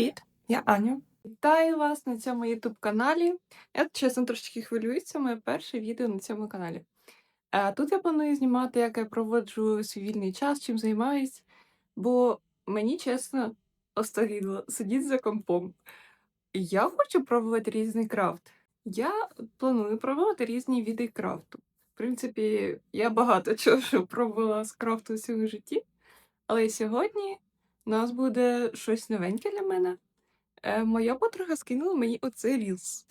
Привіт, я Аня. Вітаю вас на цьому youtube каналі. Я чесно трошечки хвилююсь, це моє перше відео на цьому каналі. Е, Тут я планую знімати, як я проводжу свій вільний час, чим займаюсь, бо мені чесно остогидло сидіти за компом. Я хочу пробувати різний крафт. Я планую пробувати різні види крафту. В принципі, я багато чого пробувала з крафту у своєму житті, але сьогодні у нас буде щось новеньке для мене. Е, моя подруга скинула мені оцей рілс.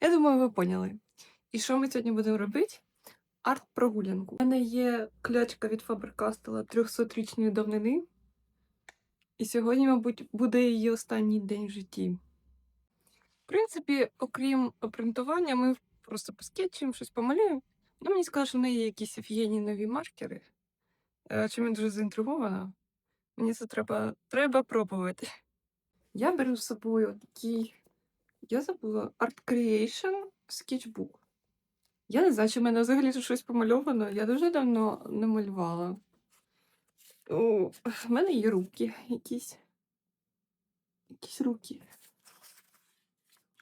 Я думаю, ви поняли. І що ми сьогодні будемо робити? Арт-прогулянку. У мене є клячка від Faber-Castell 300-річної давнини. І сьогодні, мабуть, буде її останній день в житті. В принципі, окрім принтування, ми просто поскетчимо, щось помалюємо. Ну, мені сказали, що в неї є якісь офігенні нові маркери. Е, Чим я дуже заінтригована. Мені це треба, треба пробувати. Я беру з собою такий. Я забула Art Creation Sketchbook. Я не знаю, чи в мене взагалі щось помальовано. Я дуже давно не малювала. В мене є руки якісь. Якісь руки.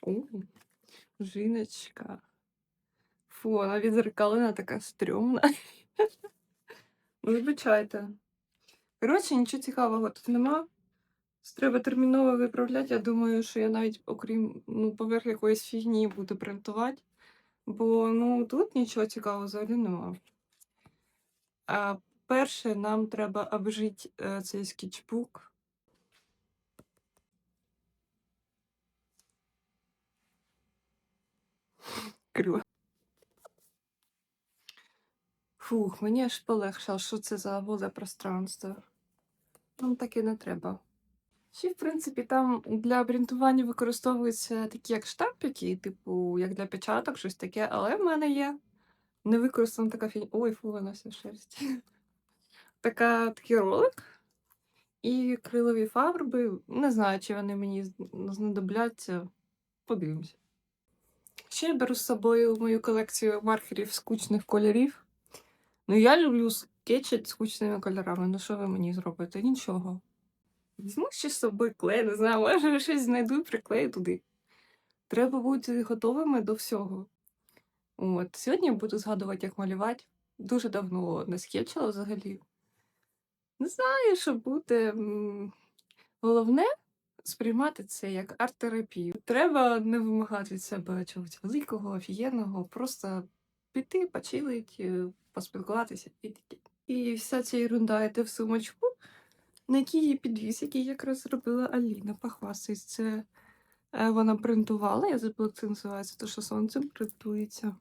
О, жіночка. Фу, вона відзеркалена така стрьомна. Ну, Вибачайте. Коротше, нічого цікавого тут нема. Треба терміново виправляти. Я думаю, що я навіть, окрім ну, поверх якоїсь фігні буду принтувати. Бо ну, тут нічого цікавого взагалі нема. А перше, нам треба обжити е, цей скетчбук. Криво. Фух, мені аж полегшало, що це за воле пространство. Нам таке не треба. Ще, в принципі, там для принтування використовуються такі як штампики, типу, як для печаток, щось таке, але в мене є не використана така фігня. Ой, фу, вона вся в шерсті. Така, такий ролик. І крилові фарби. Не знаю, чи вони мені знадобляться. Подивимося. Ще я беру з собою мою колекцію маркерів скучних кольорів. Ну, я люблю скетчити скучними кольорами. Ну, що ви мені зробите? Нічого. Візьму ще з собою клей, не знаю, може щось знайду і приклею туди. Треба бути готовими до всього. От, сьогодні я буду згадувати, як малювати. Дуже давно не скетчила взагалі. Не знаю, що буде. Головне сприймати це як арт-терапію. Треба не вимагати від себе чогось великого, офігенного, просто піти, почилить, е, поспілкуватися і. І вся ця ерунда йде в сумочку, на якій є підвіс, який якраз зробила Аліна. Похвастаюсь. Це е, вона принтувала, я забула, як це називається, то що сонцем принтується.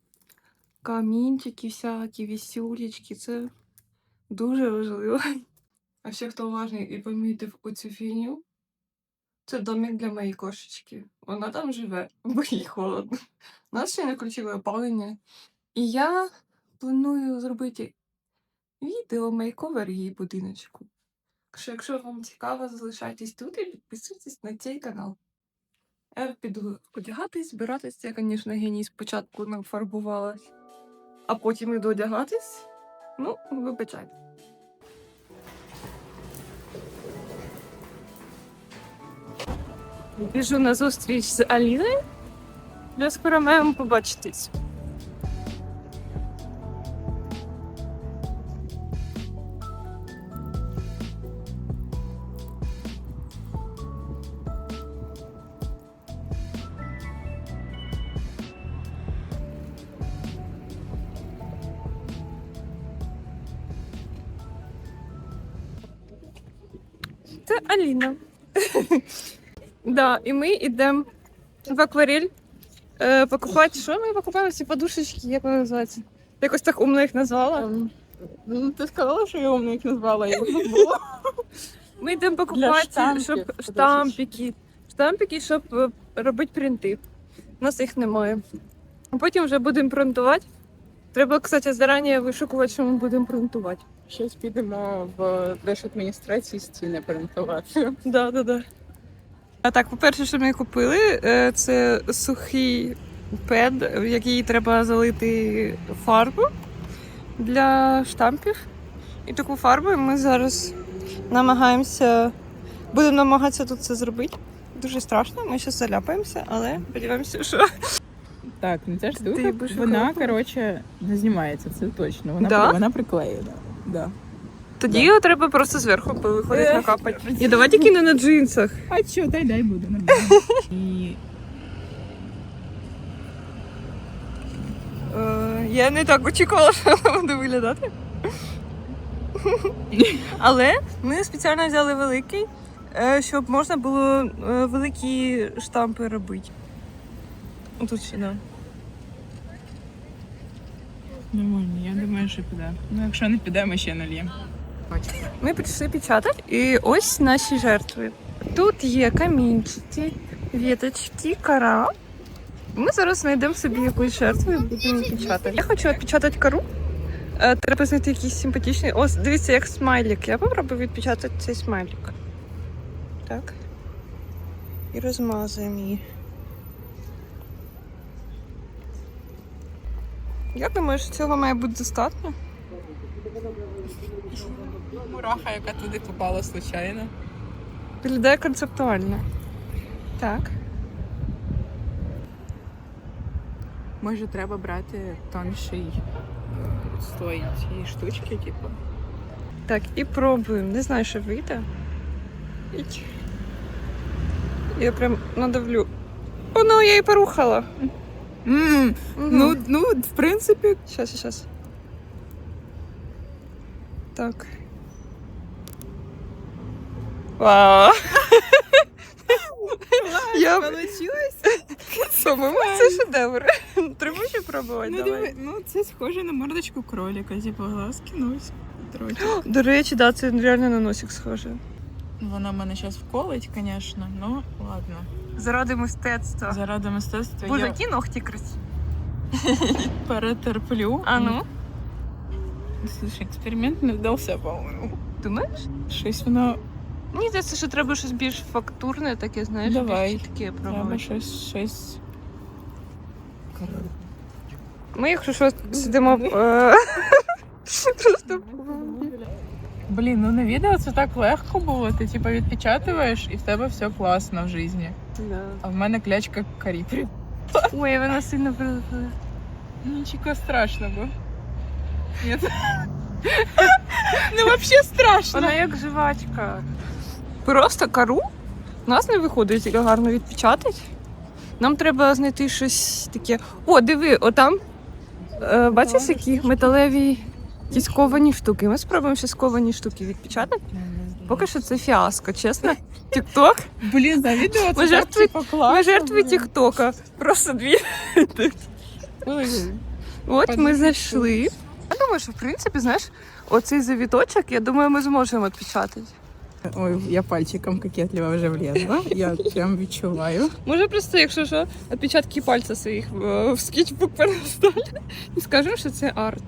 Камінчики всякі, вісюлечки, це дуже важливо. А ще хто уважний і помітив оцю фігню, це домик для моєї кошечки. Вона там живе, бо їй холодно. У нас ще не включили опалення. І я планую зробити відео мейковер її будиночку. Що, якщо вам цікаво, залишайтесь тут і підписуйтесь на цей канал. Я піду одягатись, збиратись. Я, звісно, геній спочатку нафарбувалась, а потім іду одягатись. Ну, вибачайте. Біжу на зустріч з Аліною. Вже скоро маємо побачитись. Аліна. Да, і ми йдемо в акварель е, покупати. Що ми покупаємо ці подушечки, як вони називаються? Якось так умно їх назвала. Ну, ти сказала, що я умно їх назвала, я не було. Ми йдемо покупати, штампів щоб подушечки. штампики, штампики, щоб е, робити принти. У нас їх немає. А потім вже будемо принтувати. Треба, кстати, зарані вишукувати, що ми будемо принтувати. Щось підемо в держадміністрації стіни перемонтувати. Да, да, да. А так, по-перше, що ми купили, е, це сухий пед, в який треба залити фарбу для штампів. І таку фарбу ми зараз намагаємося. Будемо намагатися тут це зробити. Дуже страшно, ми зараз заляпаємося, але сподіваємося, що Так, ну ця Ти штука, будеш вона, використовувати? коротше, не знімається, це точно. Вона, Да? вона приклеєна. Да. тоді треба просто зверху виходить накапати. І давай тільки не на джинсах. А що, дай дай буде нормально. І Е, я не так очікувала, що вона буде виглядати. Але ми спеціально взяли великий, е, щоб можна було е, великі штампи робити. Тут ще, да. Нормально, я думаю, що піде. Ну, якщо не піде, ми ще нальємо. Ми прийшли печатати, і ось наші жертви. Тут є камінчики, віточки, кара. Ми зараз знайдемо собі якусь жертву і будемо печатати. Я хочу відпечатати кару. Е, Треба знайти якийсь симпатичний. Ось, дивіться, як смайлик. Я попробую відпечатати цей смайлик. Так. І розмазуємо її. Я думаю, що цього має бути достатньо. Мураха, яка туди попала случайно. Виглядає концептуально. Так. Може, треба брати тонший е, слой цієї штучки, типу. Так, і пробуємо. Не знаю, що вийде. Я прям надавлю. О, ну я її порухала. Mm, ну, ну, в принципі, Щас, щас. Так. Вау. Я... получилось. По-моєму, це шедевр. Треба ще пробувати. Ну, давай. ну, це схоже на мордочку кролика, типу глазки, нос, трохи. До речі, да, це реально на носик схоже. Вона мене зараз вколить, звісно, ну ладно. Заради мистецтва. Заради мистецтва Боже, я які ногті красиві. перетерплю. А ну? Слушай, експеримент не вдався, по-моєму. Думаєш? Щось воно Мені здається, що треба щось більш фактурне, таке, знаєш, Давай. більш чітке треба щось, щось. Ми, якщо що, сидимо. е, Просто. Блін, ну на відео це так легко було. Ти типу відпечатуєш і в тебе все класно в житті. А в мене клячка каріпрі. Ой, вона сильно прилипла. Нічого страшного. Ні. Ну взагалі страшно. Вона як живачка. Просто кару у нас не виходить гарно відпечатати. Нам треба знайти щось таке. О, диви, отам. Е, бачиш, які металеві якісь ковані штуки. Ми спробуємо ще ковані штуки відпечатати. Поки що це фіаско, чесно. Тік-ток. Блін, на відео це жертви- типу. Ми жертви. Тік-тока. Просто дві. От ми знайшли. Я думаю, що в принципі, знаєш, оцей завіточок, я думаю, ми зможемо відпечатати. Ой, я пальчиком кокетливо вже влізла. Я прям відчуваю. Може просто, якщо що, відпечатки пальця своїх е, в скетчбук переставлю і скажемо, що це арт.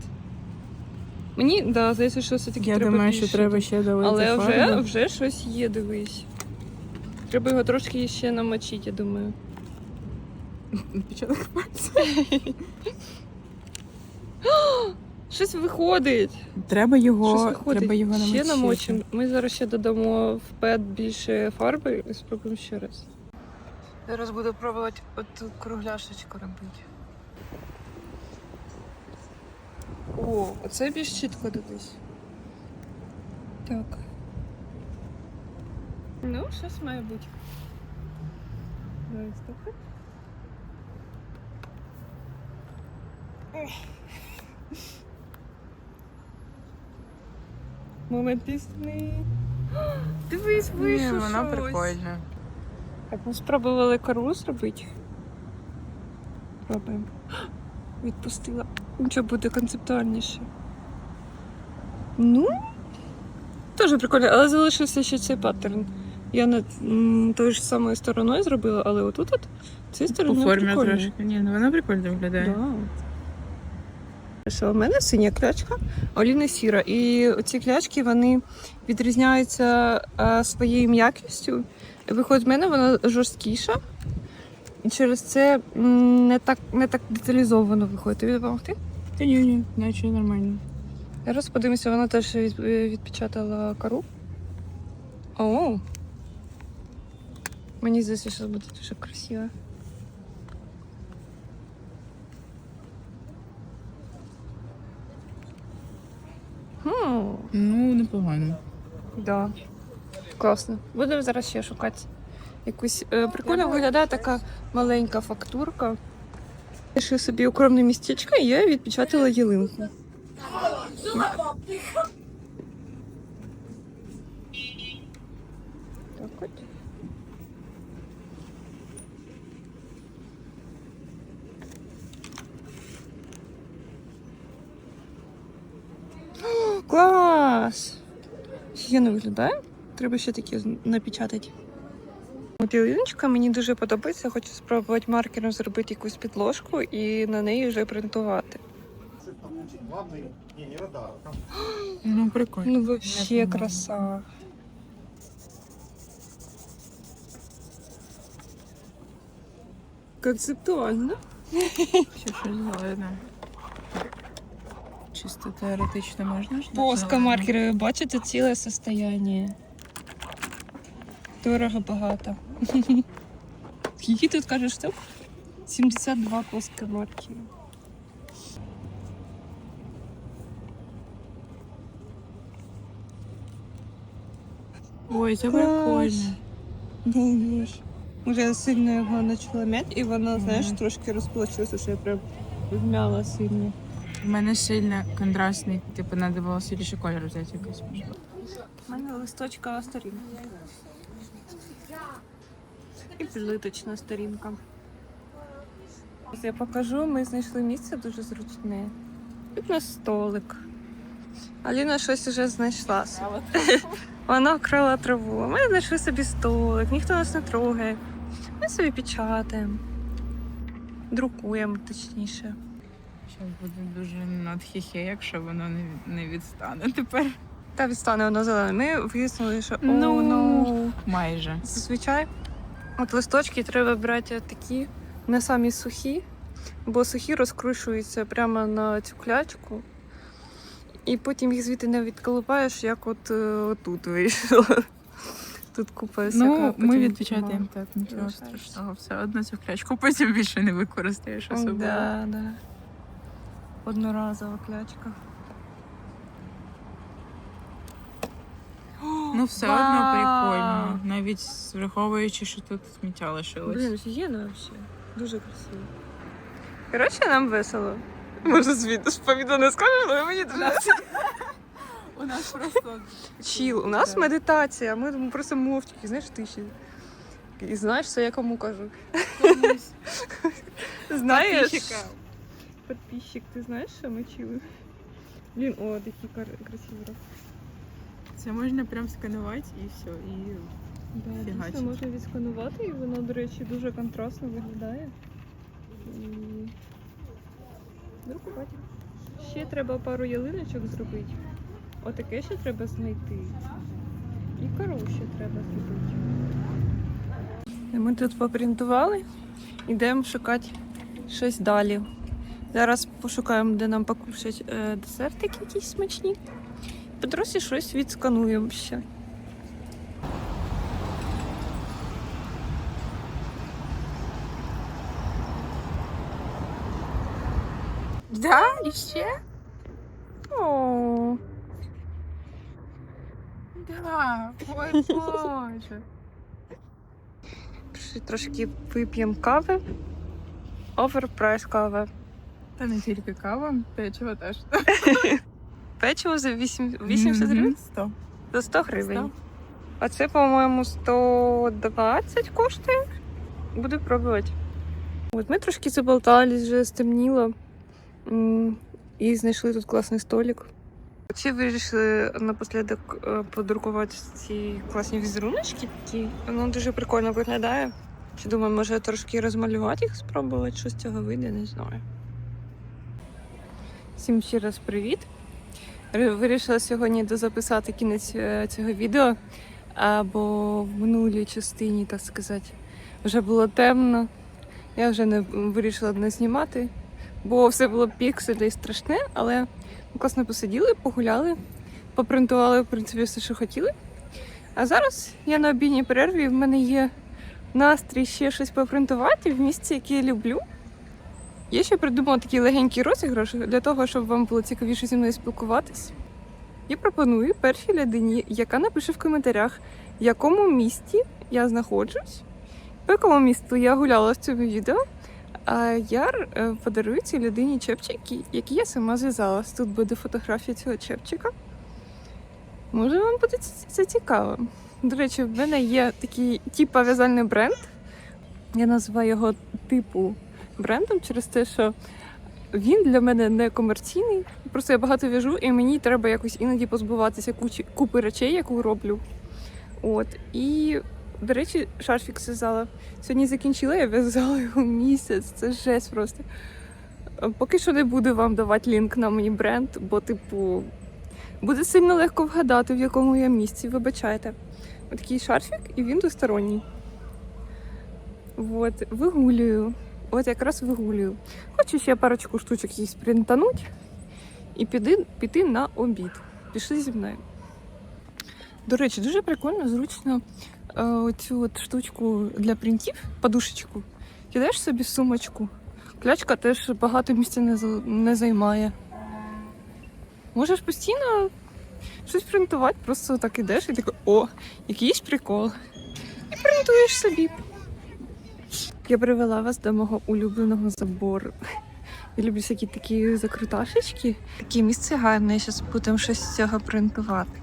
Мені да, здається, що все таки Я треба думаю, більше. що треба ще долити Але вже, фарби. вже щось є, дивись. Треба його трошки ще намочити, я думаю. Відпечаток пальця. Щось виходить. Треба Щось його, виходить. треба його ще намочимо. Ми зараз ще додамо в пед більше фарби і спробуємо ще раз. Зараз буду пробувати оту кругляшечку робити. О, оце більш чітко дивись. Так. Ну, щось має бути. Давай стопи. Момент істини. Дивись, вийшло Ні, вона щось. прикольна. Так, ми спробували кору зробити. Пробуємо. Відпустила. Нічого буде концептуальніше. Ну. Теж прикольно, але залишився ще цей паттерн. Я над тою ж самою стороною зробила, але отут от цією По формі трошки. Ні, ну вона прикольно виглядає. Да. У мене синя клячка, а Оліни сіра. І ці клячки вони відрізняються своєю м'якістю. Виходить, в мене вона жорсткіша. І через це не так, не так деталізовано виходить. Тобі допомогти? Та ні, ні, наче нормально. Зараз подивимося, вона теж від, відпечатала кору. О! Мені здається, що буде дуже красиво. Хм, Ну, непогано. да. Класно. Будемо зараз ще шукати якусь. Е, прикольно виглядає така маленька фактурка. Знайшли собі укромне містечко, і я відпечатала ялинку. Так от. Клас! Офігенно виглядає. Треба ще такі з- напечатати. От мені дуже подобається. Хочу спробувати маркером зробити якусь підложку і на неї вже принтувати. Там Ну, прикольно. Ну, Непогано. краса. Концептуально. Ще щось зелене. Чисто теоретично можна ж? Поска зелене? маркери, ви бачите ціле состояние. Дорого багато. Скільки тут кажеш штук? 72 плоска маркери. Ой, це Клас. прикольно. Ну, Уже я сильно його почала м'яти, і воно, знаєш, Мгм. трошки розплачилося, що я прям вмяла сильно. В мене сильно контрастний, типу, треба було світліший колір взяти якийсь можливо. У мене листочкова сторінка. І плиточна сторінка. Я покажу, ми знайшли місце дуже зручне. Тут у нас столик. Аліна щось вже знайшла. Вона вкрала траву. Ми знайшли собі столик, ніхто нас не трогає. Ми собі печатаємо. Друкуємо, точніше. Зараз буде дуже надхіхе, якщо воно не, не відстане тепер. Та відстане воно зелене. Ми вияснили, що Ну. oh, no. Майже. Зазвичай от листочки треба брати такі, не самі сухі, бо сухі розкрушуються прямо на цю клячку. І потім їх звідти не відколупаєш, як от е, тут вийшло. Тут купа. Ну, ми відпечатаємо так, нічого страшного. Все одно цю клячку потім більше не використаєш особливо. Да, да. Одноразова клячка. Ну, все Вау! одно прикольно. Навіть враховуючи, що тут сміття лишилось. Блін, офігенно взагалі. Дуже красиво. Коротше, нам весело. Може, звідти сповідно не скажеш, але мені дуже У нас просто чіл. У нас медитація, ми просто мовчки, знаєш, тиші. І знаєш, що я кому кажу. Знаєш? Підписчика. Підписчик, ти знаєш, що ми чили? Блін, о, такі красиві. Це можна прям сканувати і все. І Да, Фігачить. дійсно можна відсканувати, і воно, до речі, дуже контрастно виглядає. І... Друкувати. Ще треба пару ялиночок зробити. Отаке ще треба знайти. І коров ще треба зробити. Ми тут попринтували, йдемо шукати щось далі. Зараз пошукаємо, де нам покушать е, десертики якісь смачні. По дорозі щось відскануємо ще. Да, і ще? О, Да. Ой, Боже. Ще трошки вип'ємо кави. Оверпрайс кава. Та не тільки кава, печиво теж. Печиво за 8, 80 Мгм, гривень? Сто. За 100 гривень. Сто. А це, по-моєму, 120 коштує. Буду пробувати. От ми трошки заболтались, вже стемніло. І знайшли тут класний столик. Ще вирішили напослідок е, подрукувати ці класні візеруночки такі. Воно дуже прикольно виглядає. Ще думаю, може трошки розмалювати їх, спробувати, що з цього вийде, не знаю. Всім ще раз привіт. Вирішила сьогодні дозаписати кінець е, цього відео, а, бо в минулій частині, так сказати, вже було темно. Я вже не вирішила не знімати, бо все було пікселі і страшне, але ми класно посиділи, погуляли, попринтували, в принципі, все, що хотіли. А зараз я на обідній перерві, в мене є настрій ще щось попринтувати в місці, яке я люблю. Я ще придумала такий легенький розіграш для того, щоб вам було цікавіше зі мною спілкуватись. Я пропоную першій людині, яка напише в коментарях, в якому місті я знаходжусь, по якому місту я гуляла в цьому відео. А я е, подарую цій людині чепчики, які я сама зв'язала. Тут буде фотографія цього чепчика. Може, вам буде це цікаво. До речі, в мене є такий типа в'язальний бренд. Я називаю його типу брендом через те, що він для мене не комерційний. Просто я багато в'яжу, і мені треба якось іноді позбуватися кучі, купи речей, яку роблю. От. І, до речі, шарфік зв'язала. Сьогодні закінчила, я в'язала його місяць. Це жесть просто. Поки що не буду вам давати лінк на мій бренд, бо, типу, буде сильно легко вгадати, в якому я місці, вибачайте. Отакий шарфік, і він двосторонній. От, вигулюю. От якраз вигулюю. Хочу ще парочку штучок їх спринтануть і піди, піти на обід. Пішли зі мною. До речі, дуже прикольно, зручно е, оцю от штучку для принтів, подушечку, кидаєш собі сумочку. Клячка теж багато місця не займає. Можеш постійно щось принтувати, просто так ідеш і такий, о, якийсь прикол. І принтуєш собі. Я привела вас до мого улюбленого забору. Я люблю всякі такі закруташечки. Таке місце гарне, зараз будемо щось з цього принтувати.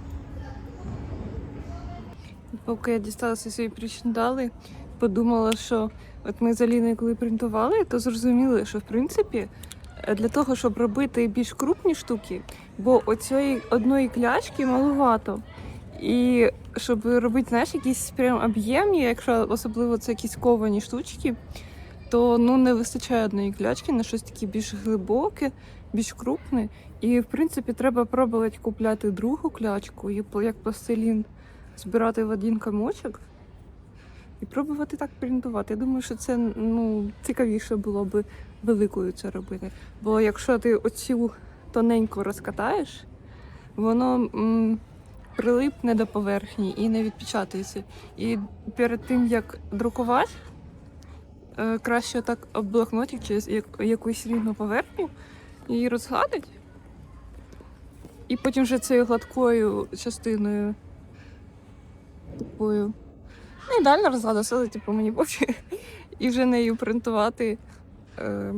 Поки я дісталася свої причиндали, подумала, що от ми з Аліною коли принтували, то зрозуміли, що в принципі е, для того, щоб робити більш крупні штуки, бо оцієї одної клячки малувато. І щоб робити, знаєш, якісь прям об'ємні, якщо особливо це якісь ковані штучки, то ну не вистачає одної клячки на щось таке більш глибоке, більш крупне. І в принципі треба пробувати купляти другу клячку і як пластилін збирати в один комочок і пробувати так принтувати. Я думаю, що це ну, цікавіше було би великою це робити. Бо якщо ти оцю тоненько розкатаєш, воно. м, прилипне до поверхні і не відпечатається. І перед тим як друкувати, е, краще так об блокнотик чи з як- якусь рівну поверхню її розгладить. І потім вже цією гладкою частиною такою. Не ідеально розгладилася, але типу мені пофіг. І вже нею принтувати. Е,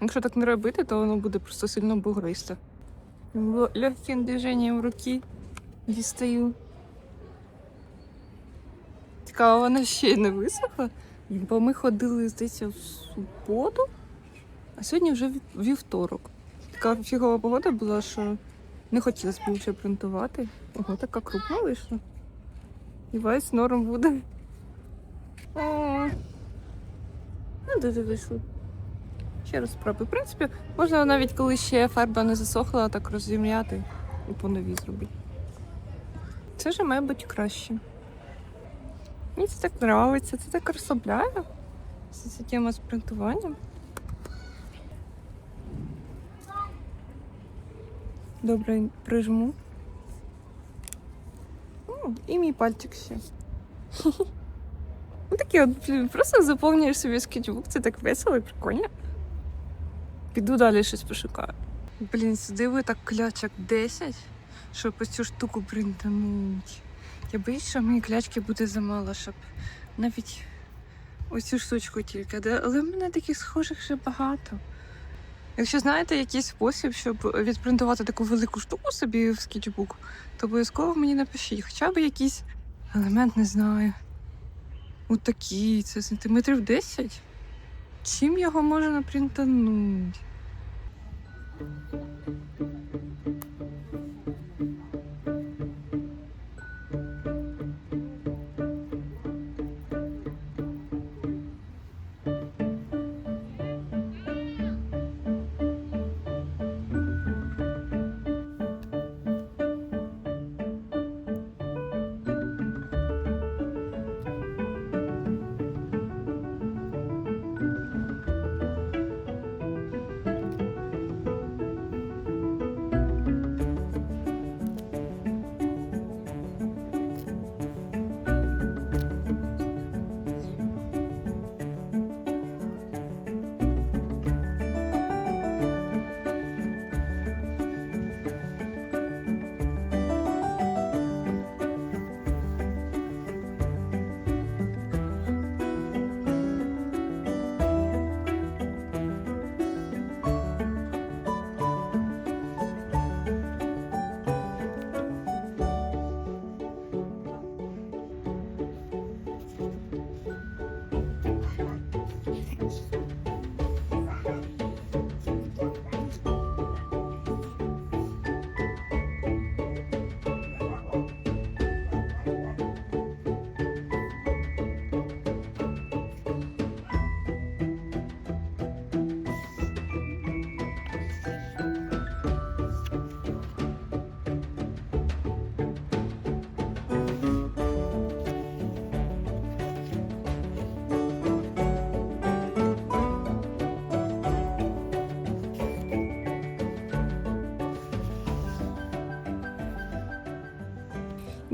якщо так не робити, то воно буде просто сильно бугристе. Легким движенням руки дістаю. Цікаво, вона ще й не висохла. Бо ми ходили, здається, в суботу, а сьогодні вже вівторок. Така фігова погода була, що не хотілося б вже принтувати. Ого, така крупна вийшла. Сподіваюсь, норм буде. Ну, дуже вийшло. Ще раз спробую. В принципі, можна навіть коли ще фарба не засохла, так розрівняти і по новій зробити. Це вже має бути краще. Мені це так подобається, це так розслабляє. Це ця тема з. Добре, прижму. М, І мій пальчик ще. Ну такі от просто заповнюєш собі скетчбук, це так весело і прикольно. Піду далі щось пошукаю. Блін, сюди ви так клячок 10, щоб ось цю штуку принтануть. Я боюсь, що мені клячки буде замало, щоб навіть ось цю штучку тільки. Але в мене таких схожих ще багато. Якщо знаєте якийсь спосіб, щоб відпринтувати таку велику штуку собі в скетчбук, то обов'язково мені напишіть. Хоча б якийсь елемент, не знаю. От такий, це сантиметрів 10. Чим його можна принтануть?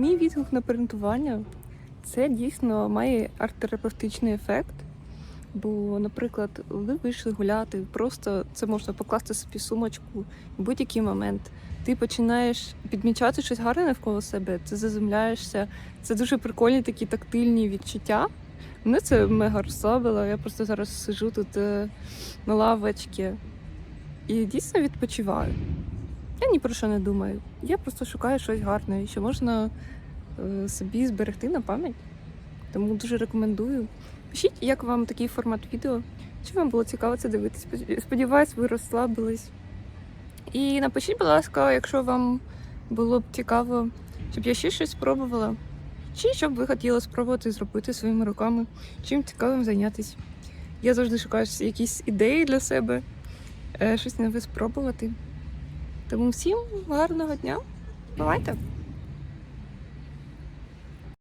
Мій відгук на принтування це дійсно має арт-терапевтичний ефект. Бо, наприклад, ви вийшли гуляти, просто це можна покласти собі сумочку в будь-який момент. Ти починаєш підмічати щось гарне навколо себе, ти заземляєшся. Це дуже прикольні такі тактильні відчуття. Мене це мега розслабило. Я просто зараз сижу тут е, на лавочці і дійсно відпочиваю. Я ні про що не думаю. Я просто шукаю щось гарне, що можна е, собі зберегти на пам'ять. Тому дуже рекомендую. Пишіть, як вам такий формат відео. Чи вам було цікаво це дивитись? Сподіваюсь, ви розслабились. І напишіть, будь ласка, якщо вам було б цікаво, щоб я ще щось спробувала. Чи що б ви хотіли спробувати зробити своїми руками, чим цікавим зайнятися. Я завжди шукаю якісь ідеї для себе, е, щось нове спробувати. Тому всім гарного дня. Бувайте!